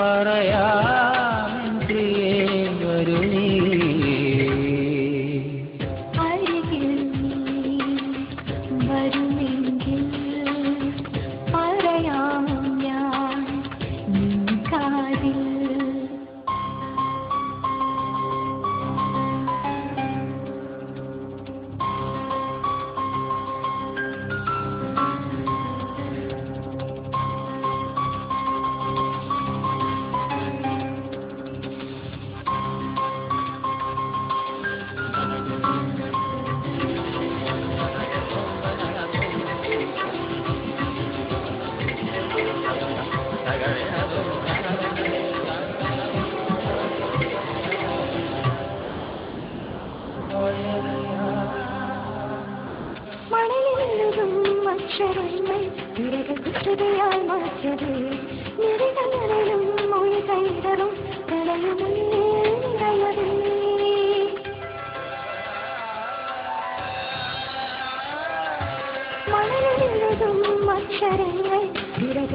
பறையா சிறியாய் மாற்றதே நிறைந்த நிலையும் மொழி கைதரும் நிலையும் நிறையதே மலையில் எழுதும் அச்சரங்கள் விரக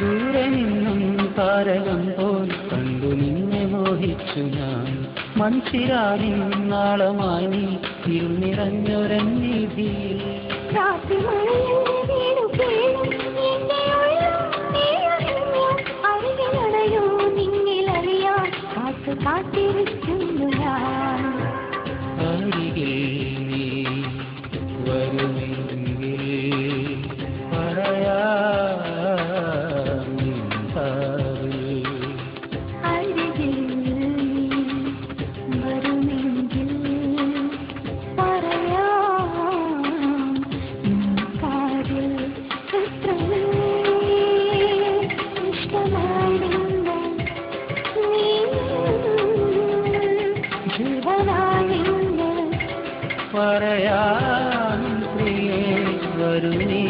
ദൂരെ നിന്നും താരകം പോൽ കണ്ടു നിന്നെ മോഹിച്ചു ഞാൻ മൺസിരാവിൻ നാളമായി ഇരുന്നിറഞ്ഞൊരന്നിധിയിൽ രാത്രി ശിവനായി പറയാൻ പ്രിയേ വരുന്നേ